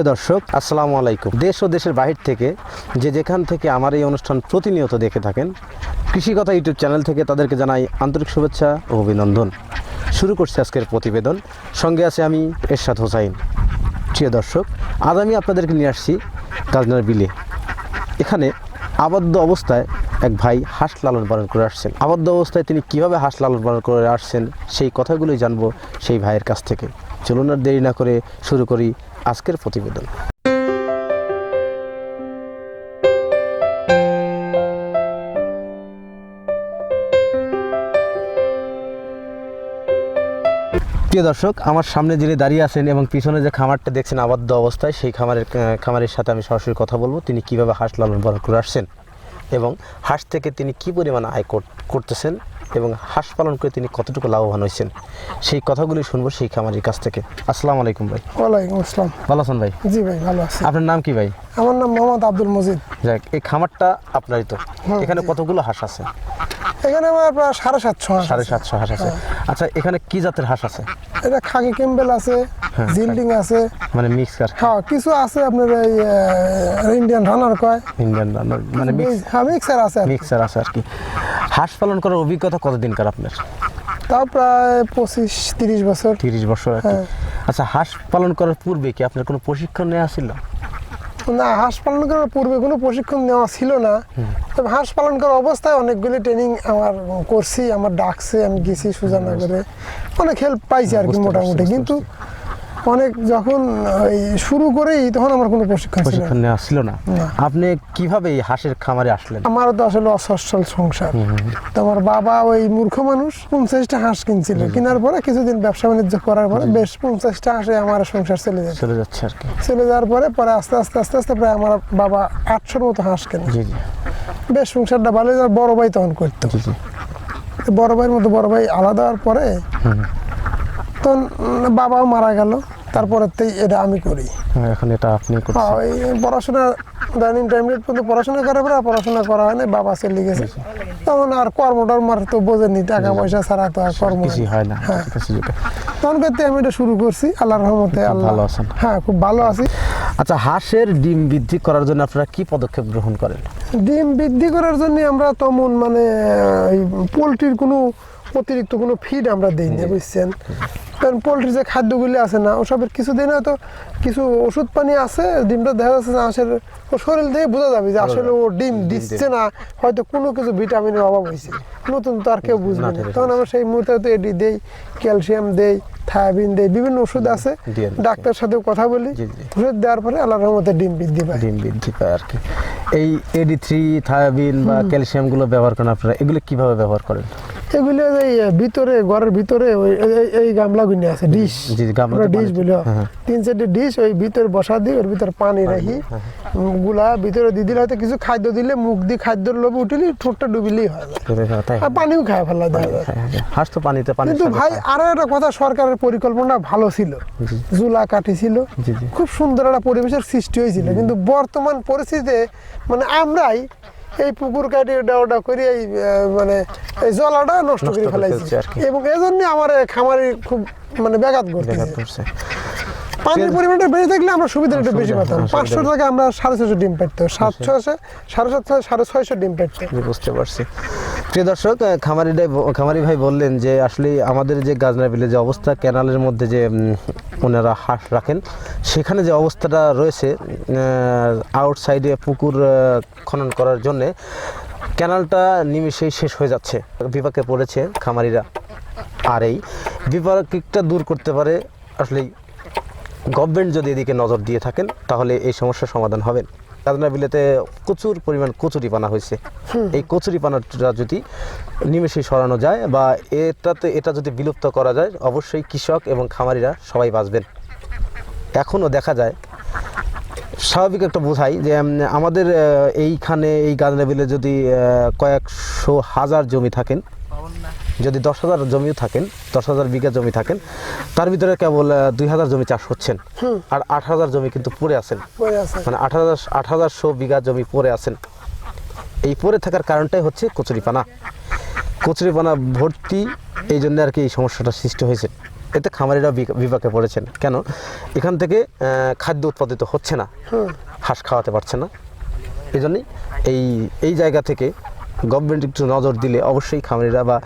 প্রিয় দর্শক, আসসালামু আলাইকুম। দেশ ও দেশের বাহির থেকে যে যেখান থেকে আমার এই অনুষ্ঠান প্রতিনিয়ত দেখে থাকেন কৃষিকথা ইউটিউব চ্যানেল থেকে তাদেরকে জানাই আন্তরিক শুভেচ্ছা ও অভিনন্দন। শুরু করছি আজকের প্রতিবেদন। সঙ্গে আছে আমি এরশাদ হোসাইন। প্রিয় দর্শক, আজ আমি আপনাদেরকে নিয়ে আসছি কাজনার বিলে। এখানে আবদ্ধ অবস্থায় এক ভাই হাঁস লালন পালন করে আসছেন। আবদ্ধ অবস্থায় তিনি কীভাবে হাঁস লালন পালন করে আসছেন, সেই কথাগুলোই জানব সেই ভাইয়ের কাছ থেকে। চলুন আর দেরি না করে শুরু করি আজকের প্রতিবেদন। প্রিয় দর্শক, আমার সামনে যিনি দাঁড়িয়ে আছেন এবং পিছনে যে খামারটা দেখছেন আবদ্ধ অবস্থায়, সেই খামারের খামারের সাথে আমি সরাসরি কথা বলব। তিনি কীভাবে হাঁস লালন পালন করে আসছেন এবং হাঁস থেকে তিনি কি পরিমাণ আয় কর- করতেছেন এবং হাঁস পালন করে তিনি কতটুকু লাভবান হয়েছেন? সেই কথাগুলি শুনব সেই খামারের কাছ থেকে। আসসালামু আলাইকুম ভাই। ওয়ালাইকুম আসসালাম। ভালো আছেন ভাই? জি ভাই ভালো আছি। আপনার নাম কি ভাই? আমার নাম মোহাম্মদ আব্দুল মজিদ। যাক এই খামারটা আপনারই তো। এখানে কতগুলো হাঁস আছে? এখানে আমার প্রায় সাড়ে সাতশো সাড়ে সাতশো হাঁস আছে। আচ্ছা এখানে কি জাতের হাঁস আছে? এটা খাকি কেম্বেল আছে হ্যাঁ, জিল্ডিং আছে। মানে মিক্সার হ্যাঁ কিছু আছে আপনার এই ইন্ডিয়ান রানার কয়। ইন্ডিয়ান রানার মানে মিক্স হ্যাঁ মিক্সার আছে মিক্সার আছে আর কি। হাঁস পালন করার অভিজ্ঞতা কতদিনকার আপনার? তাও প্রায় পঁচিশ তিরিশ বছর। তিরিশ বছর হ্যাঁ। আচ্ছা হাঁস পালন করার পূর্বে কি আপনার কোনো প্রশিক্ষণ নেওয়া ছিল? না হাঁস পালন করার পূর্বে কোনো প্রশিক্ষণ নেওয়া ছিল না। তবে হাঁস পালন করার অবস্থায় অনেকগুলি ট্রেনিং আমার করছি আমার ডাকছে আমি গেছি সুজানা করে অনেক হেল্প পাইছি আর কি মোটামুটি। কিন্তু অনেক যখন শুরু করেই তখন আমার কোনো প্রশিক্ষণ ছিল না। প্রশিক্ষণ নেওয়া ছিল না। আপনি কীভাবে এই হাঁসের খামারে আসলেন? আমার তো আসলে অসচ্ছল সংসার। তো আমার বাবা ওই মূর্খ মানুষ পঞ্চাশটা হাঁস কিনছিল। কেনার পরে কিছুদিন ব্যবসা বাণিজ্য করার পরে বেশ পঞ্চাশটা হাঁসে আমার সংসার চলে যায়। চলে যাচ্ছে আর কি। চলে যাওয়ার পরে পরে আস্তে আস্তে আস্তে আস্তে প্রায় আমার বাবা আটশোর মতো হাঁস কেনে। জি জি। বেশ সংসারটা ভালো বড় ভাই তখন করতো। বড় ভাইয়ের মতো বড় ভাই আলাদা হওয়ার পরে উম, বাবাও মারা গেল। তারপরেতেই এটা আমি করি। হ্যাঁ, এখন এটা আপনি হ্যাঁ ওই পড়াশোনা ডাইনিং ইন্টারমিডিয়েট পর্যন্ত পড়াশোনা করার পরে পড়াশোনা করা হয় না বাবা চলে গেছে। তখন আর কর্ম টর্ম আর তো বোঝেনি টাকা পয়সা ছাড়া তো আর কর্ম হয় না। হ্যাঁ। তখন করতে আমি এটা শুরু করছি আল্লাহর রহমতে আল্লাহ ভালো আছেন। হ্যাঁ খুব ভালো আছি। আচ্ছা হাঁসের ডিম বৃদ্ধি করার জন্য আপনারা কি পদক্ষেপ গ্রহণ করেন? ডিম বৃদ্ধি করার জন্য আমরা তেমন মানে পোলট্রির কোনো অতিরিক্ত কোনো ফিড আমরা দিই না বুঝছেন? কারণ পোলট্রির যে খাদ্যগুলি আছে না ওসবের কিছু দিন হয়তো কিছু ওষুধ পানি আছে ডিমটা দেখা যাচ্ছে যে হাঁসের ও শরীর দিয়ে বোঝা যাবে যে আসলে ও ডিম দিচ্ছে না হয়তো কোনো কিছু ভিটামিনের অভাব হয়েছে। নতুন তো আর কেউ বুঝবে না তখন আমরা সেই মুহূর্তে হয়তো এডি দেই ক্যালসিয়াম দেই থায়াবিন দেই বিভিন্ন ওষুধ আছে। ডাক্তার সাথেও কথা বলি। ওষুধ দেওয়ার পরে আল্লাহর রহমতে ডিম বৃদ্ধি পায়। ডিম বৃদ্ধি পায় আর কি। এই এডি থ্রি থায়াবিন বা ক্যালসিয়ামগুলো ব্যবহার করেন আপনারা এগুলো কীভাবে ব্যবহার করেন? এগুলো এই ভিতরে ঘরের ভিতরে ওই এই- গামলাগুলি আছে ডিশ ডিশ বলি। হ্যাঁ, হ্যাঁ। তিন চারটে ডিশ ওই ভিতরে বসা দিই ওর ভিতরে পানি রাখি। গুলা ভিতরে দিয়ে দিলে হয়তো কিছু খাদ্য দিলে মুখ দিয়ে খাদ্যের লোভে উঠিলি ঠোঁটটা ডুবিলেই হয়। আর পানিও খায় ফেলা যায় হ্যাঁ, হ্যাঁ। হাঁস তো পানিতে পানি কিন্তু ভাই আরও একটা কথা সরকারের পরিকল্পনা ভালো ছিল। জুলা কাঠি ছিল। জি, জি। খুব সুন্দর একটা পরিবেশের সৃষ্টি হয়েছিল। কিন্তু বর্তমান পরিস্থিতিতে মানে আমরাই এই পুকুর কাটি ওটা ওটা করে এই মানে এই জলাটা নষ্ট নষ্ট করে ফেলাইছে। এবং এই জন্য আমার খামারি খুব মানে ব্যাঘাত করছে পানির পরিমাণটা বেড়ে থাকলে আমরা সুবিধা একটু বেশি পেতাম। হ্যাঁ, পাঁচশো থেকে টাকা আমরা সাড়ে ছশো ডিম পেতাম সাতশো আছে সাড়ে সাতশো সাড়ে ছয়শো ডিম পেতাম বুঝতে পারছি। প্রিয় দর্শক খামারি ভাই খামারি ভাই বললেন যে আসলে আমাদের যে গাজনা বিলে যে অবস্থা ক্যানালের মধ্যে যে ওনারা হাঁস রাখেন, সেখানে যে অবস্থাটা রয়েছে আউটসাইডে পুকুর খনন করার জন্যে ক্যানালটা নিমিশেই শেষ হয়ে যাচ্ছে। বিপাকে পড়েছে খামারিরা। আর এই বিপাকটা দূর করতে পারে আসলে গভর্নমেন্ট যদি এদিকে নজর দিয়ে থাকেন, তাহলে এই সমস্যার সমাধান হবে। কাজনা বিলেতে প্রচুর পরিমাণ কচুরি পানা হয়েছে। এই কচুরি পানাটা যদি নিমেষে সরানো যায় বা এটাতে এটা যদি বিলুপ্ত করা যায় অবশ্যই কৃষক এবং খামারিরা সবাই বাঁচবেন। এখনও দেখা যায়। স্বাভাবিক একটা বোঝাই যে আমাদের এইখানে এই গাজনা বিলে যদি কয়েকশো হাজার জমি থাকেন যদি দশ হাজার জমিও থাকেন দশ হাজার বিঘা জমি থাকেন তার ভিতরে কেবল দুই হাজার জমি চাষ হচ্ছেন। আর আট হাজার জমি কিন্তু পড়ে আছেন। মানে আট হাজার আট হাজারশো বিঘা জমি পড়ে আছেন। এই পড়ে থাকার কারণটাই হচ্ছে কচুরিপানা। কচুরিপানা ভর্তি এই জন্য আর কি এই সমস্যাটা সৃষ্টি হয়েছে। এতে খামারিরা বিপাকে পড়েছেন। কেন? এখান থেকে খাদ্য উৎপাদিত হচ্ছে না। হাঁস খাওয়াতে পারছে না। এই জন্যই এই এই জায়গা থেকে গভর্নমেন্ট একটু নজর দিলে অবশ্যই খামারিরা বা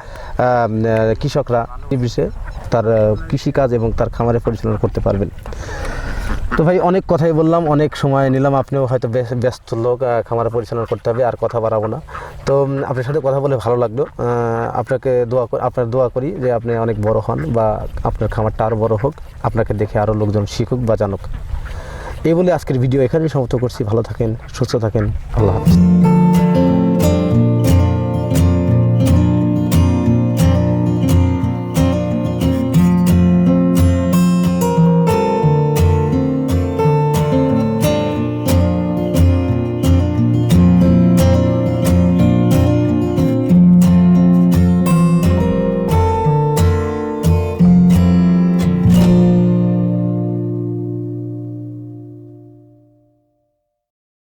কৃষকরা নির্বিষে তার কৃষিকাজ এবং তার খামারে পরিচালনা করতে পারবেন। তো ভাই, অনেক কথাই বললাম, অনেক সময় নিলাম, আপনিও হয়তো ব্যস্ত লোক খামারে পরিচালনা করতে হবে, আর কথা বাড়াবো না। তো আপনার সাথে কথা বলে ভালো লাগল। আপনাকে দোয়া আপনার দোয়া করি যে আপনি অনেক বড় হন বা আপনার খামারটা আরও বড় হোক, আপনাকে দেখে আরও লোকজন শিখুক বা জানুক। এই বলে আজকের ভিডিও এখানেই সমাপ্ত করছি। ভালো থাকেন, সুস্থ থাকেন। আল্লাহ হাফিজ।